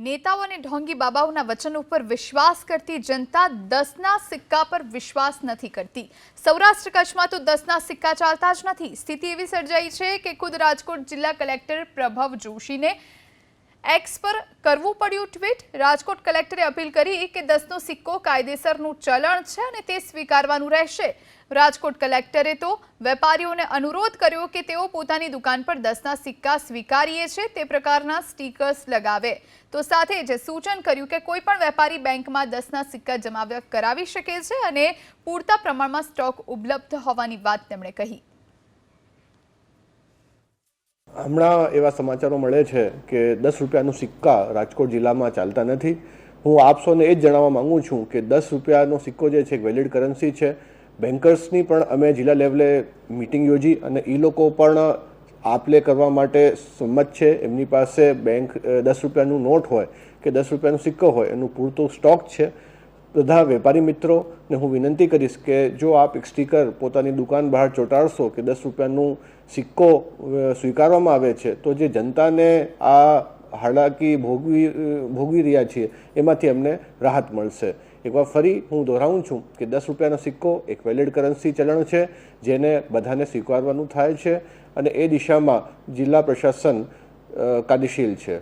નેતાઓ અને ઢોંગી બાબાઓના વચન ઉપર વિશ્વાસ કરતી જનતા દસના સિક્કા પર વિશ્વાસ નથી કરતી. સૌરાષ્ટ્ર કચ્છમાં તો દસના સિક્કા ચાલતા જ નથી. સ્થિતિ એવી સર્જાઈ છે કે ખુદ રાજકોટ જિલ્લા કલેક્ટર પ્રભવ જોશીને એક્સ પર કરવું પડ્યું ટ્વીટ રાજકોટ કલેક્ટરે અપીલ કરી કે દસનો સિક્કો કાયદેસરનું ચલણ છે અને તે સ્વીકારવાનું રહેશે. રાજકોટ કલેક્ટરે તો વેપારીઓને અનુરોધ કર્યો કે તેઓ પોતાની દુકાન પર દસના સિક્કા સ્વીકારીએ છે, તે પ્રકારના સ્ટીકર્સ લગાવે. તો સાથે જ સૂચન કર્યું કે કોઈ પણ વેપારી બેંકમાં દસના સિક્કા જમા કરાવી શકે છે અને પૂરતા પ્રમાણમાં સ્ટોક ઉપલબ્ધ હોવાની વાત તેમણે કહી. હમણાં એવા સમાચારો મળે છે કે દસ રૂપિયાનું સિક્કા રાજકોટ જિલ્લામાં ચાલતા નથી. હું આપ સૌને એ જ જણાવવા માંગુ છું કે દસ રૂપિયાનો સિક્કો જે છે એક વેલિડ કરન્સી છે. બેન્કર્સની પણ અમે જિલ્લા લેવલે મિટિંગ યોજી અને એ લોકો પણ આપલે કરવા માટે સંમત છે. એમની પાસે બેંક દસ રૂપિયાનું નોટ હોય કે દસ રૂપિયાનો સિક્કો હોય એનું પૂરતું સ્ટોક છે. બધા વેપારી મિત્રોને હું વિનંતી કરીશ કે જો આપ એક સ્ટીકર પોતાની દુકાન બહાર ચોંટાડશો કે દસ રૂપિયાનું સિક્કો સ્વીકારવામાં આવે છે, તો જે જનતાને આ હાલાકી ભોગવી ભોગવી રહ્યા છીએ, એમાંથી અમને રાહત મળશે. એકવાર ફરી હું દોહરાવું છું કે દસ રૂપિયાનો સિક્કો એક વેલિડ કરન્સી ચલણ છે, જેને બધાને સ્વીકારવાનું થાય છે, અને એ દિશામાં જિલ્લા પ્રશાસન કાર્યશીલ છે.